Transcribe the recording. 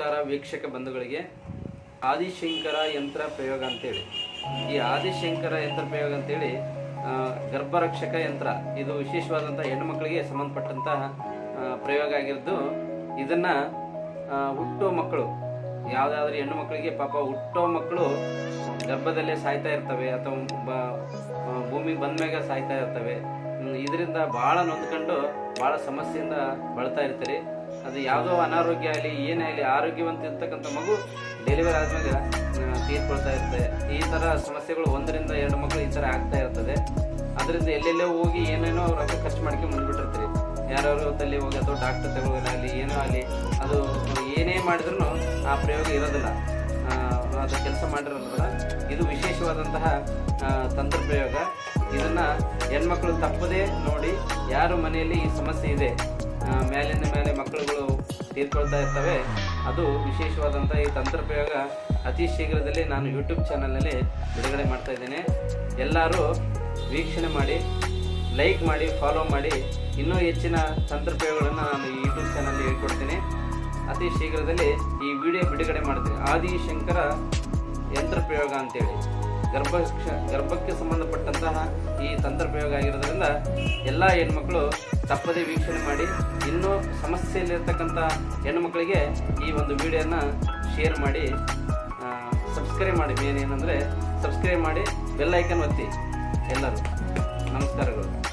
ನಮಸ್ಕಾರ ವೀಕ್ಷಕ ಬಂಧುಗಳಿಗೆ. ಆದಿಶಂಕರ ಯಂತ್ರ ಪ್ರಯೋಗ ಅಂತೇಳಿ. ಈ ಆದಿಶಂಕರ ಯಂತ್ರ ಪ್ರಯೋಗ ಅಂತೇಳಿ ಗರ್ಭರಕ್ಷಕ ಯಂತ್ರ, ಇದು ವಿಶೇಷವಾದಂಥ ಹೆಣ್ಣುಮಕ್ಕಳಿಗೆ ಸಂಬಂಧಪಟ್ಟಂತಹ ಪ್ರಯೋಗ ಆಗಿರೋದು ಇದನ್ನ ಹುಟ್ಟೋ ಮಕ್ಕಳು, ಯಾವುದಾದ್ರೂ ಹೆಣ್ಣು ಮಕ್ಕಳಿಗೆ ಪಾಪ ಹುಟ್ಟೋ ಮಕ್ಕಳು ಗರ್ಭದಲ್ಲೇ ಸಾಯ್ತಾ ಇರ್ತವೆ ಅಥವಾ ಭೂಮಿಗೆ ಬಂದ ಬಂದ್ಮ್ಯಾಗ ಸಾಯ್ತಾ ಇರ್ತವೆ. ಇದರಿಂದ ಭಾಳ ನೊಂದ್ಕೊಂಡು ಭಾಳ ಸಮಸ್ಯೆಯಿಂದ ಬಳತಾ ಇರ್ತಾರೆ. ಅದು ಯಾವುದೋ ಅನಾರೋಗ್ಯ ಆಗಲಿ, ಏನೇ ಆಗಲಿ, ಆರೋಗ್ಯವಂತ ಇರ್ತಕ್ಕಂಥ ಮಗು ಡೆಲಿವರಿ ಆದ್ಮೇಲೆ ತೀರ್ಕೊಳ್ತಾ ಇರ್ತದೆ. ಈ ಥರ ಸಮಸ್ಯೆಗಳು ಒಂದರಿಂದ ಎರಡು ಮಕ್ಕಳು ಈ ಥರ ಆಗ್ತಾ ಇರ್ತದೆ. ಅದರಿಂದ ಎಲ್ಲೆಲ್ಲೋ ಹೋಗಿ ಏನೇನೋ ರೊಕ್ಕ ಖರ್ಚು ಮಾಡ್ಕೊಂಡು ಬಂದ್ಬಿಟ್ಟಿರ್ತೀರಿ. ಯಾರ್ಯಾರು ತಲ್ಲಿ ಹೋಗಿ ಅಥವಾ ಡಾಕ್ಟರ್ ತಗೊಳ್ಳೋದಾಗಲಿ ಏನೋ ಆಗಲಿ, ಅದು ಏನೇ ಮಾಡಿದ್ರು ಆ ಪ್ರಯೋಗ ಇರೋದಿಲ್ಲ. ಅದು ಕೆಲಸ ಮಾಡಿರೋದಿಲ್ಲ. ಇದು ವಿಶೇಷವಾದಂತಹ ತಂತ್ರ ಪ್ರಯೋಗ ಇದನ್ನ ಹೆಣ್ಮಕ್ಳು ತಪ್ಪದೇ ನೋಡಿ ಯಾರು ಮನೆಯಲ್ಲಿ ಈ ಸಮಸ್ಯೆ ಇದೆ ಮೇಲಿನ ಮೇಲೆ ಮಕ್ಕಳುಗಳು ತೀರ್ಕೊಳ್ತಾ ಇರ್ತವೆ. ಅದು ವಿಶೇಷವಾದಂಥ ಈ ತಂತ್ರಪ್ರಯೋಗ ಅತಿ ಶೀಘ್ರದಲ್ಲಿ ನಾನು ಯೂಟ್ಯೂಬ್ ಚಾನಲ್ನಲ್ಲಿ ಬಿಡುಗಡೆ ಮಾಡ್ತಾ ಇದ್ದೇನೆ. ಎಲ್ಲರೂ ವೀಕ್ಷಣೆ ಮಾಡಿ ಲೈಕ್ ಮಾಡಿ ಫಾಲೋ ಮಾಡಿ. ಇನ್ನೂ ಹೆಚ್ಚಿನ ತಂತ್ರಪ್ರಯೋಗಗಳನ್ನು ನಾನು ಈ ಯೂಟ್ಯೂಬ್ ಚಾನಲ್ಲಿ ಹೇಳ್ಕೊಡ್ತೀನಿ. ಅತಿ ಶೀಘ್ರದಲ್ಲಿ ಈ ವಿಡಿಯೋ ಬಿಡುಗಡೆ ಮಾಡ್ತೀನಿ. ಆದಿಶಂಕರ ಯಂತ್ರಪ್ರಯೋಗ ಅಂತೇಳಿ. ಗರ್ಭ ಗರ್ಭಕ್ಕೆ ಸಂಬಂಧಪಟ್ಟಂತಹ ಈ ತಂತ್ರ ಪ್ರಯೋಗ ಆಗಿರೋದ್ರಿಂದ ಎಲ್ಲ ಹೆಣ್ಮಕ್ಳು ತಪ್ಪದೇ ವೀಕ್ಷಣೆ ಮಾಡಿ, ಇನ್ನೂ ಸಮಸ್ಯೆಯಲ್ಲಿರ್ತಕ್ಕಂಥ ಹೆಣ್ಮಕ್ಳಿಗೆ ಈ ಒಂದು ವಿಡಿಯೋನ ಶೇರ್ ಮಾಡಿ ಸಬ್ಸ್ಕ್ರೈಬ್ ಮಾಡಿ. ಮೇನ್ ಏನಂದರೆ ಸಬ್ಸ್ಕ್ರೈಬ್ ಮಾಡಿ, ಬೆಲ್ ಐಕನ್ ಒತ್ತಿ. ಎಲ್ಲರೂ, ನಮಸ್ಕಾರಗಳು.